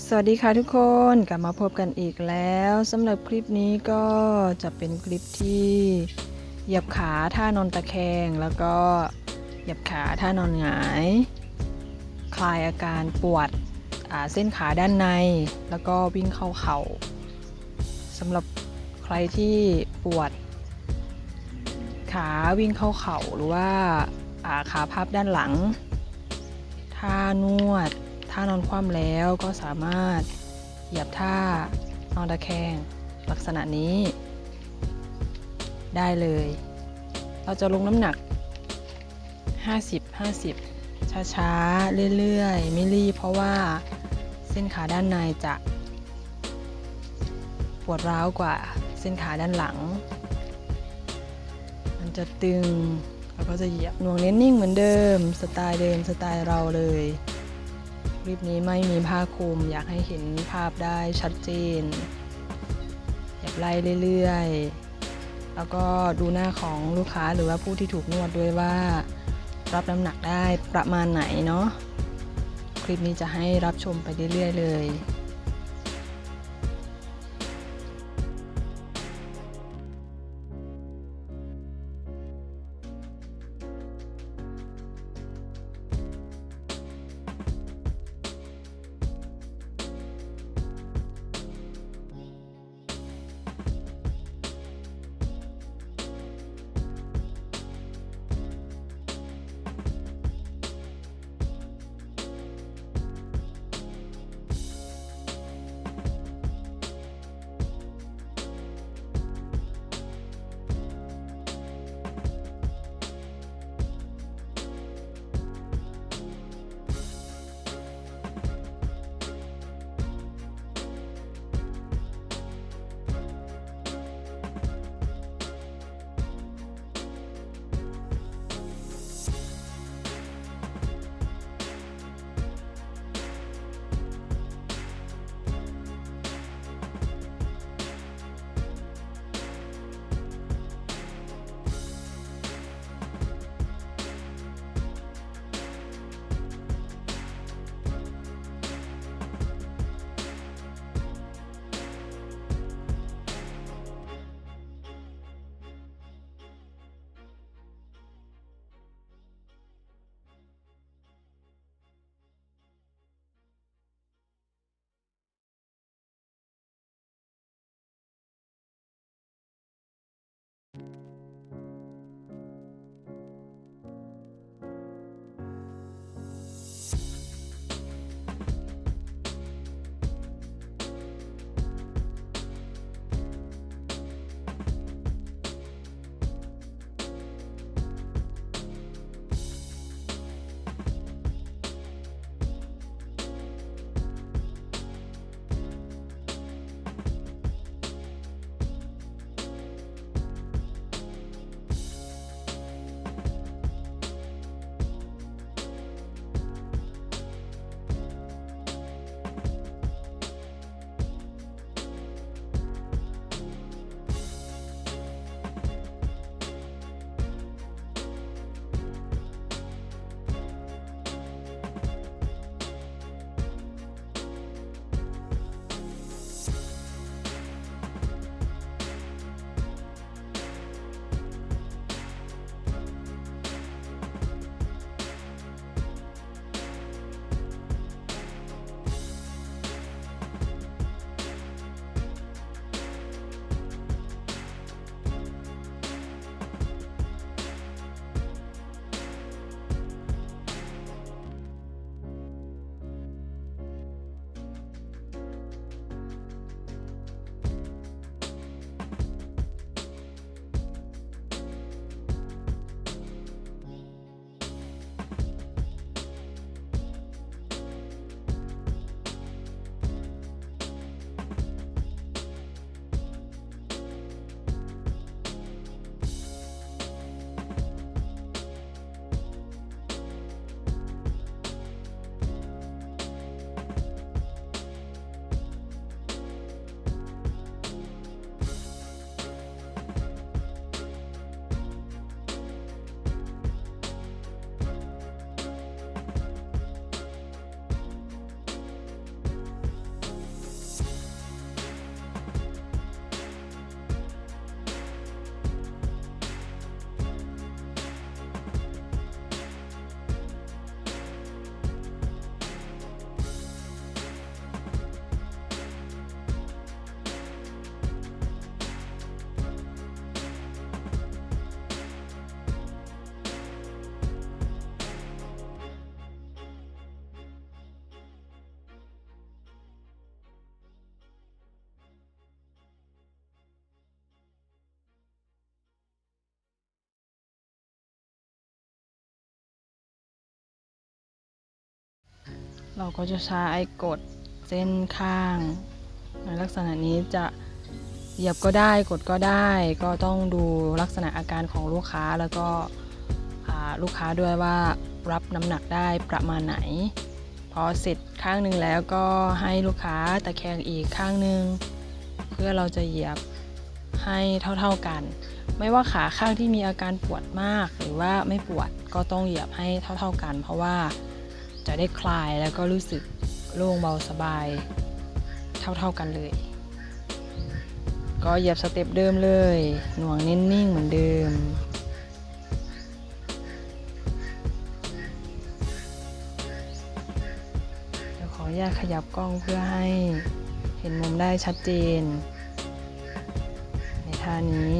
สวัสดีค่ะทุกคนกลับมาพบกันอีกแล้วสำหรับคลิปนี้ก็จะเป็นคลิปที่เหยียบขาท่านอนตะแคง แล้วก็เหยียบขาท่านอนหงาย คลายอาการปวดเส้นขาด้านใน แล้วก็วิ่งเข้าเข่าสำหรับใครที่ปวด ขาวิ่งเข้าเข่าหรือว่าอ่าขาพับด้านหลังท่านวด ท่านอนคว่ำแล้วก็สามารถเหยียบท่านอนตะแคงลักษณะนี้ ได้เลย เราจะลงน้ำหนัก 50 50 ช้าๆ เรื่อยๆ ไม่รีบเพราะว่าเส้นขาด้านในจะปวดร้าวกว่าเส้นขาด้านหลัง มันจะตึงแล้วก็จะเหยียบหน่วงเน้นนิ่งเหมือนเดิม สไตล์เดิมสไตล์เราเลย คลิปนี้ไม่มีผ้าคลุม อยากให้เห็นภาพได้ชัดเจนอยากไล่เรื่อยๆ แล้วก็ดูหน้าของลูกค้าหรือว่าผู้ที่ถูกนวดด้วยว่า รับน้ำหนักได้ประมาณไหนเนาะคลิปนี้จะให้รับชมไปเรื่อยๆเลย เราก็จะใช้กดเส้นข้าง ในลักษณะนี้จะเหยียบก็ได้กดก็ได้ ก็ต้องดูลักษณะอาการของลูกค้าแล้วก็ลูกค้าด้วยว่ารับน้ำหนักได้ประมาณไหน พอเสร็จข้างหนึ่งแล้วก็ให้ลูกค้าตะแคงอีกข้างหนึ่งเพื่อเราจะเหยียบให้เท่าๆกัน ไม่ว่าขาข้างที่มีอาการปวดมากหรือว่าไม่ปวดก็ต้องเหยียบให้เท่า ๆกัน เพราะว่า จะได้คลายแล้วก็รู้สึกโล่งเบาสบายเท่าๆกันเลย ก็เหยียบสเต็ปเดิมเลย หน่วงนิ่งๆเหมือนเดิมเดี๋ยวขออนุญาตขยับกล้องเพื่อให้เห็นมุมได้ชัดเจน ในท่านี้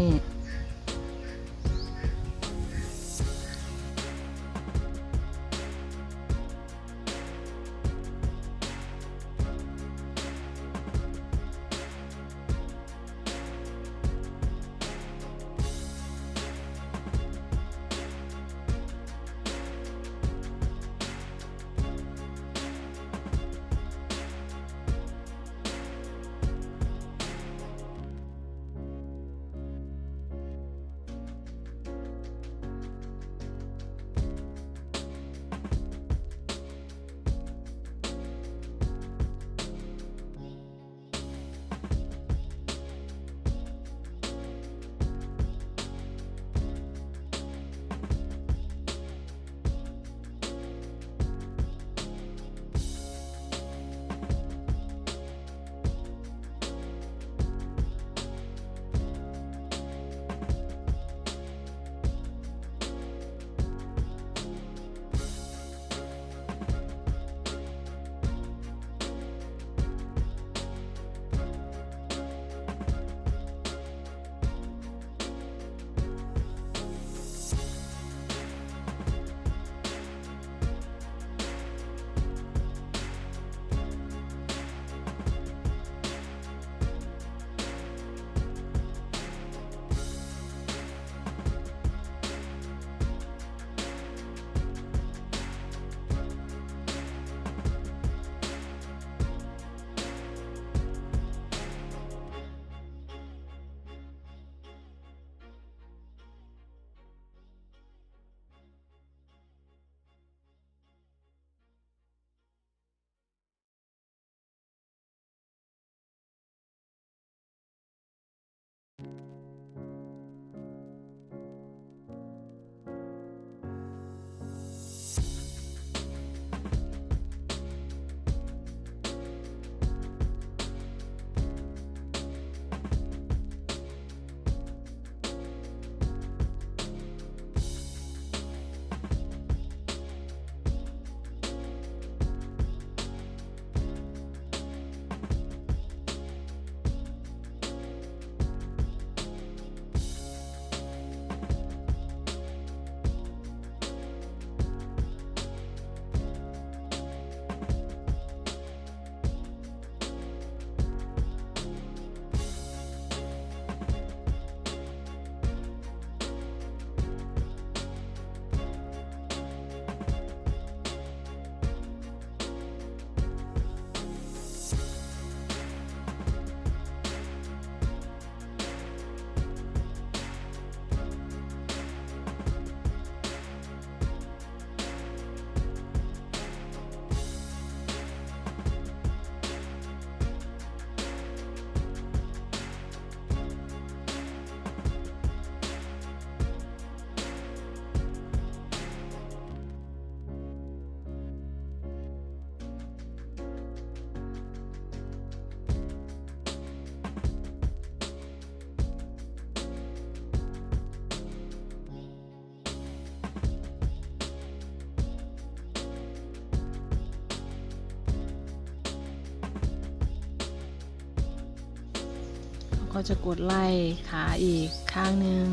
จะกดไล่ขาอีกข้างหนึ่ง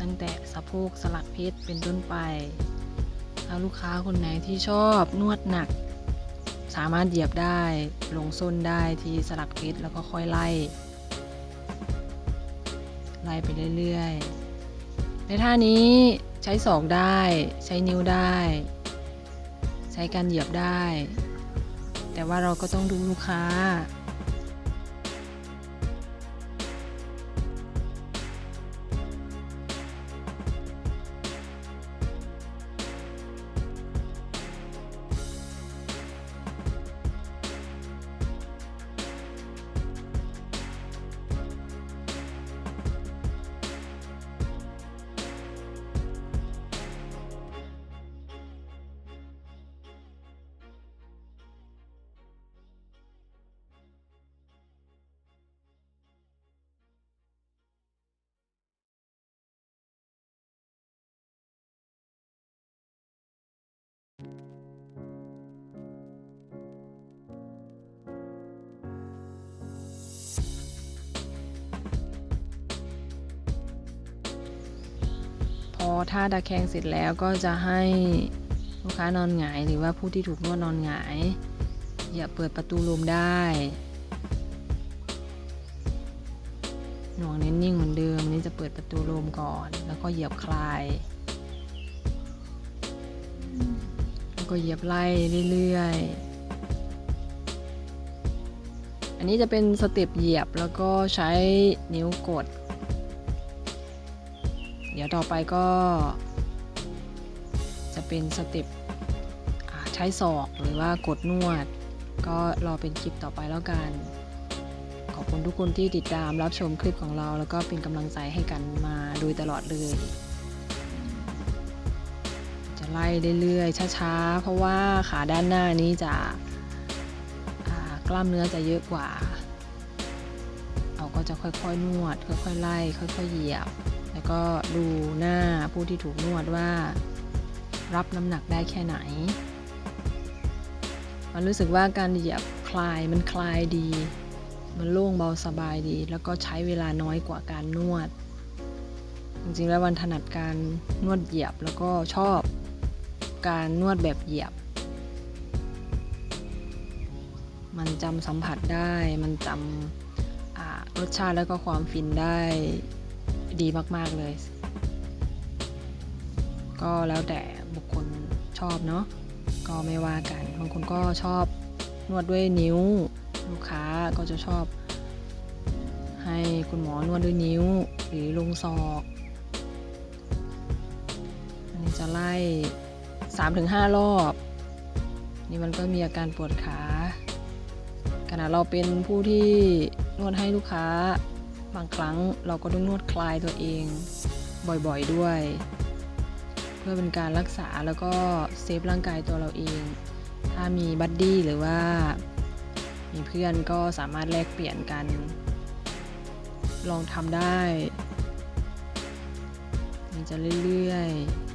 ตั้งแต่สะโพกสลักเพชรเป็นต้นไปถ้าลูกค้าคนไหนที่ชอบนวดหนัก สามารถเหยียบได้ลงส้นได้ที่สลักเพชรแล้วก็ค่อยไล่ ไล่ไปเรื่อยๆ ในท่านี้ใช้ศอกได้ ใช้นิ้วได้ ใช้การเหยียบได้ แต่ว่าเราก็ต้องดูลูกค้า ท่าตะแคงเสร็จแล้วก็จะให้ลูกค้านอนหงายหรือว่าผู้ที่ถูกนวดนอนหงาย อย่าเปิดประตูลมได้หน่วงเน้นนิ่งเหมือนเดิมนนี้จะเปิดประตูลมก่อน แล้วก็เหยียบคลายแล้วก็เหยียบไล่เรื่อยๆ อันนี้จะเป็นสเต็ปเหยียบแล้วก็ใช้นิ้วกด ดี๋ยวต่อไปก็ จะเป็นสเต็ปใช้ศอกหรือว่ากดนวด ก็รอเป็นคลิปต่อไปแล้วกัน ขอบคุณทุกคนที่ติดตามรับชมคลิปของเรา แล้วก็เป็นกำลังใจให้กันมาโดยตลอดเลย จะไล่เรื่อยๆช้าๆ เพราะว่าขาด้านหน้านี้จะกล้ามเนื้อจะเยอะกว่า เราก็จะค่อยๆนวด ค่อยๆไล่ ค่อยๆเหยียบ แล้วก็ดูหน้าผู้ที่ถูกนวดว่า รับน้ำหนักได้แค่ไหน มันรู้สึกว่าการเหยียบคลายมันคลายดี มันโล่งเบาสบายดี แล้วก็ใช้เวลาน้อยกว่าการนวด จริงๆแล้ววันถนัดการนวดเหยียบแล้วก็ชอบการนวดแบบเหยียบ มันจำสัมผัสได้ มันจำรสชาติแล้วก็ความฟินได้ ดีมาก ๆ เลย ก็แล้วแต่บุคคลชอบเนาะก็ไม่ว่ากันบางคนก็ชอบนวดด้วยนิ้ว ลูกค้าก็จะชอบ ให้คุณหมอนวดด้วยนิ้ว หรือลงศอกอันนี้จะไล่ 3-5 รอบ นี่มันก็มีอาการปวดขาขณะเราเป็นผู้ที่นวดให้ลูกค้า บางครั้งเราก็ต้องนวดคลายตัวเองบ่อยๆด้วย เพื่อเป็นการรักษาแล้วก็เซฟร่างกายตัวเราเอง ถ้ามีบัดดี้หรือว่า มีเพื่อนก็สามารถแลกเปลี่ยนกัน ลองทำได้ มันจะเรื่อยๆ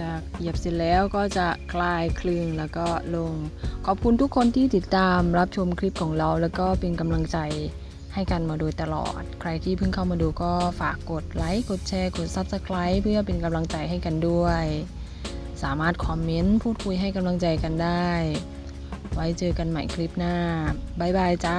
จากเหยียบเสร็จแล้วก็จะคลายคลึงแล้วก็ลง ขอบคุณทุกคนที่ติดตามรับชมคลิปของเรา แล้วก็เป็นกำลังใจให้กันมาโดยตลอด ใครที่เพิ่งเข้ามาดูก็ฝากกดไลค์ กดแชร์ กด Subscribe เพื่อเป็นกำลังใจให้กันด้วย สามารถคอมเมนต์พูดคุยให้กำลังใจกันได้ ไว้เจอกันใหม่คลิปหน้า บ๊ายบายจ้า